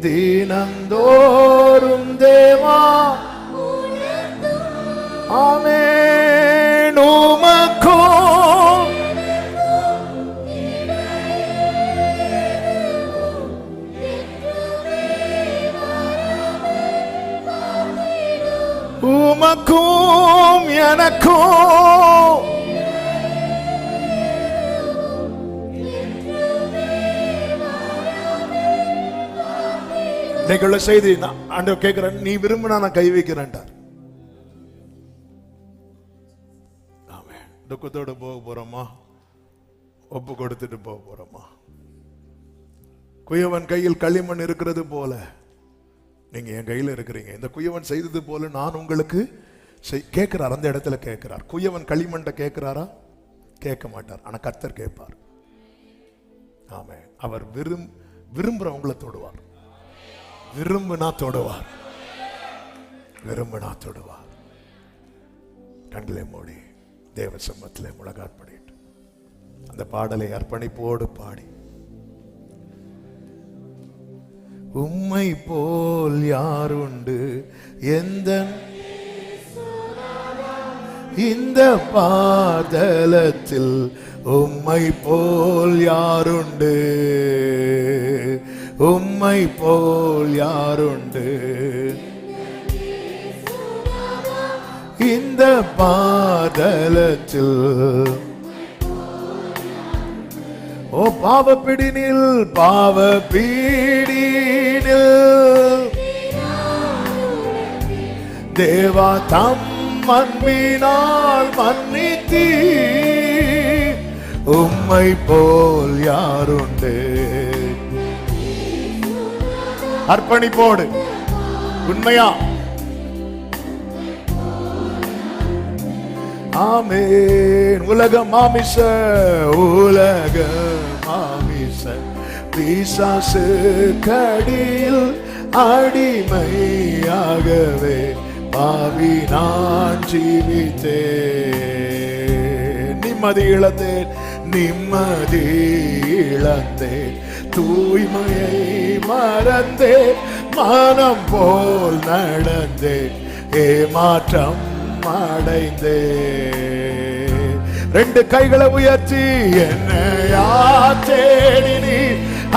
தினந்தோறும் தேவா. ஆமென். உமக்கும் எனக்கும் இன்னைக்கு உள்ள செய்தி நான் ஆண்டவர் கேட்கிறேன் நீ விரும்பினா நான் கை வைக்கிறேன்டார் துக்கத்தோடு போக போறோமா ஒப்பு கொடுத்துட்டு போக போறோமா குயவன் கையில் களிமண் இருக்கிறது போல நீங்க என் கையில் இருக்கிறீங்க இந்த குயவன் செய்தது போல நான் உங்களுக்கு செய்- கேட்கிறார் அந்த இடத்துல கேட்கிறார் குயவன் களிமண்ட கேட்கிறாரா கேட்க மாட்டார் ஆனா கர்த்தர் கேட்பார் ஆமே அவர் விரும் விரும்புறவங்களை தொடுவார் விரும்பினா தொடுவார் விரும்பினா தொடுவார் கண்களை மூடி தேவ சம்மத்திலே முழங்காற்படிட்டு அந்த பாடலை அர்ப்பணிப்போடு பாடி. உம்மை போல் யாருண்டு எந்த இந்த பாதலத்தில் உம்மை போல் யாருண்டு உம் உம்மை போல் யாருண்டு? இந்த பாதலத்தில். ஓ பாவ பிடினில் பாவ பீடினில் தேவா தம் அன்பினால் மன்னித்தீ உம்மை போல் யாருண்டு? அர்ப்பணிப்போடு. உண்மையா? ஆமேன். உலக மாமிச உலக மாமிச. பிசாசு கடியில் அடிமையாகவே பாவி நான் ஜீவித்தேன். நிம்மதி இழந்தேன் நிம்மதி இழந்தேன். தூய்மையை மறந்தே மானம் போல் நடந்தே ஏமாற்றம் அடைந்தே ரெண்டு கைகளை உயர்த்தி என்னையா தேடினி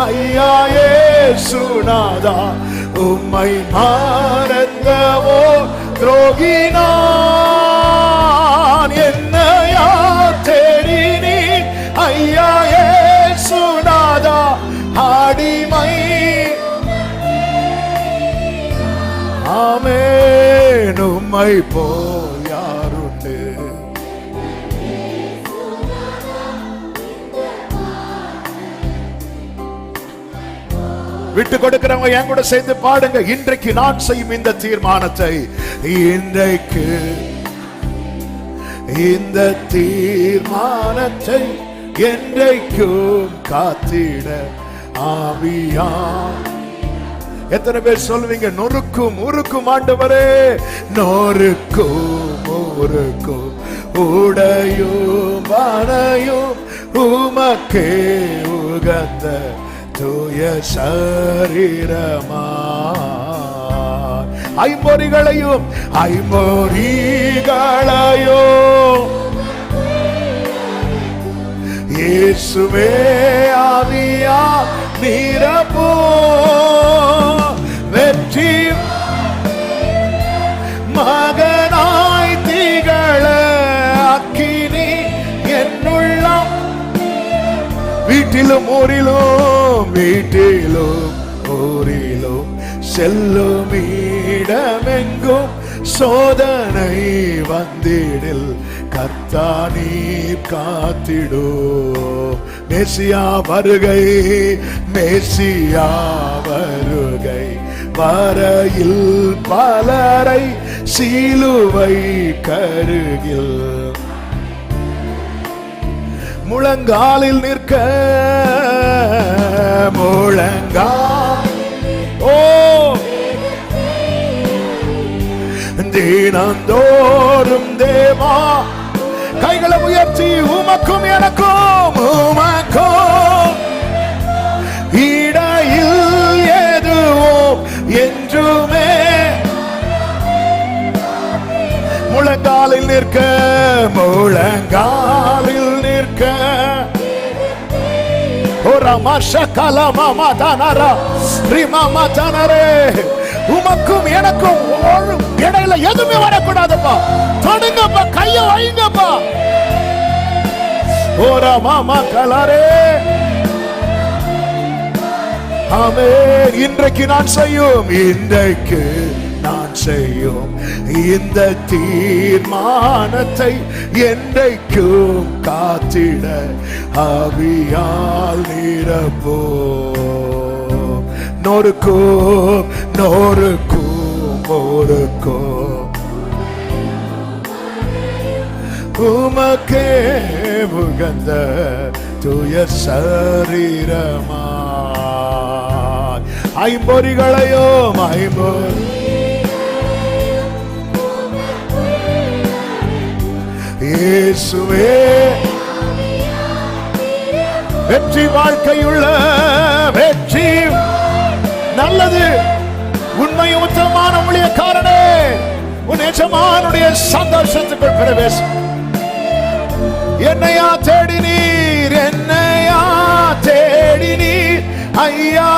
ஐயாயே சுனாதா உம்மை மறந்தவோ துரோகினான் என்னையா ஆமென் உம்மை போல் யாருண்டு விட்டு கொடுக்கிறவங்க என் கூட சேர்ந்து பாடுங்க. இன்றைக்கு நான் செய்யும் இந்த தீர்மானத்தை. இன்றைக்கு இந்த தீர்மானத்தை என்றைக்கும் காத்திட. ஆவியான் எத்தனை பேர் சொல்லுவீங்க? நொறுக்கும் உருக்கும் ஆண்டவரே. நொறுக்கும் உருக்கும் உடையும் வனையும் உமக்கே உகந்த தூய சரீரமா ஐம்பொறிகளையும் ஐம்பொறிகளையும் இயேசுவே ஆவியா நிரப்போ வீட்டிலும் ஊரிலும் வீட்டிலும் ஊரிலும் செல்லும் இடமெங்கும் சோதனை வந்திடில் கர்த்தா நீர் காத்திடோ. மேசியா வருகை மேசியா வருகை. வரையில் பலரை சீலுவை கருகில். முழங்காலில் நிற்க முழங்கா ஓ! தினந்தோறும் தேவா கைகளை உயர்த்தி உமக்கும் எனக்கும் உமக்கும். இடையில் எதுவோம் என்றுமே. முழங்காலில் நிற்க முழங்கால். உமக்கும் எனக்கும் இடையில எதுவுமே வரக்கூடாதுப்பா தொடுங்கப்பா கைய வைங்கப்பா ஓரா மாமா கலாரே ஆமே இன்றைக்கு நான் செய்யும் இன்றைக்கு நான் செய்யும் இந்த தீர்மானத்தை என்றைக்கும் காத்திட அவியால் நிரப்போ நொறுக்கும் நொறுக்கும் ஒருக்கும் உமக்கே உகந்த துய சரீரமா ஐம்பொறிகளையோ ஐம்பொறி இயேசுவே. வெற்றி வாழ்க்கையுள்ள வெற்றி. நல்லது. உண்மை உத்தமமான ஊழியக்காரனே. உன் எஜமானுடைய சந்தோஷத்துக்குள் பிரவேச என்னையா தேடி நீர் என்னையா தேடி நீர் ஐயா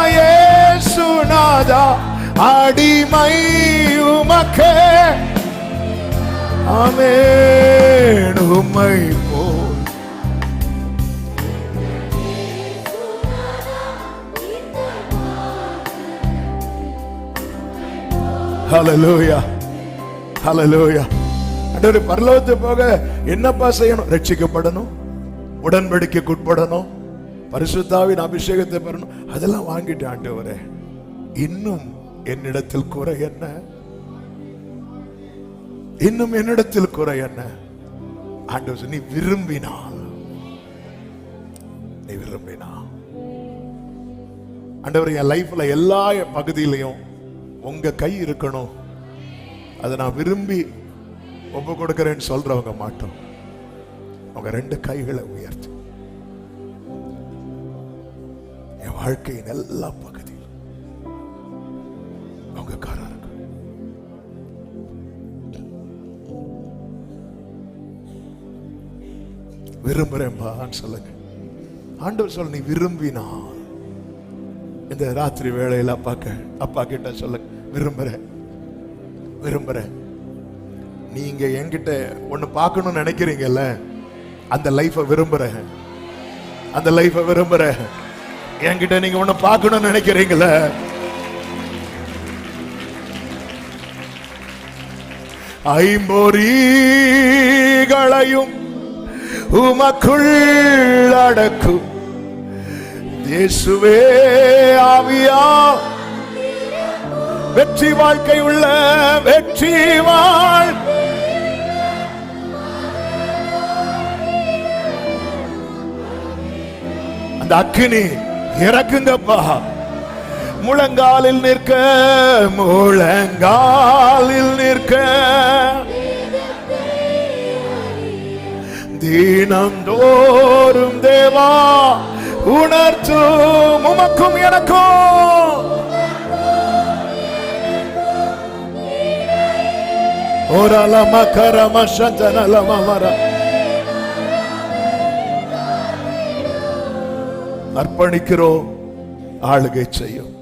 சுனாதா அடிமை உமக்கே. ஆமென். உம்மை போல். ஹalleluya ஹalleluya அண்டவரே பரலோகத்து போக என்னப்பா செய்யணும்? ரட்சிக்கப்படணும் உடன்படிக்கைக்கு உட்படணும் பரிசுத்தாவின் அபிஷேகத்தை பெறணும். அதெல்லாம் வாங்கிட்டு ஆண்டவரே இன்னும் என்னிடத்தில் குறை என்ன? இன்னும் என்னிடத்தில் குறை என்ன? ஆண்டவர் நீ விரும்பினால் நீ விரும்பினா. ஆண்டவர் என் லைஃப்ல எல்லா பகுதியிலையும் உங்க கை இருக்கணும். அதை நான் விரும்பி ஒப்பு கொடுக்கிறேன்னு சொல்றவங்க மாட்டோம். அவங்க ரெண்டு கைகளை உயர்த்தி. என் வாழ்க்கையின் எல்லா விரும்புகிறேன்பான்னு சொல்லுங்க. ஆண்டவர் சொல்ல நீ விரும்பினா இந்த ராத்திரி வேலையில் அப்பாக்க அப்பா கிட்ட சொல்ல விரும்புகிறேன் விரும்புகிறேன் நீங்க என்கிட்ட ஒன்று பார்க்கணும்னு நினைக்கிறீங்கல்ல? அந்த லைஃபை விரும்புகிறேன் அந்த லைஃபை விரும்புகிறேன் என்கிட்ட நீங்க ஒன்று பார்க்கணும்னு நினைக்கிறீங்கள ஐம்பொறிகளையும் உமக்குள் அடக்கும் இயேசுவே ஆவியா. வெற்றி வாழ்க்கை உள்ள வெற்றி வாழ். அந்த அக்கினி இறக்குங்கப்பா. முழங்காலில் நிற்க முழங்காலில் நிற்க. தினந்தோறும் தேவா உணர்த்தும் உமக்கும் எனக்கும். ஓரலம கரம சந்தனலம மர அர்ப்பணிக்கிறோம் ஆளுகை செய்யும்.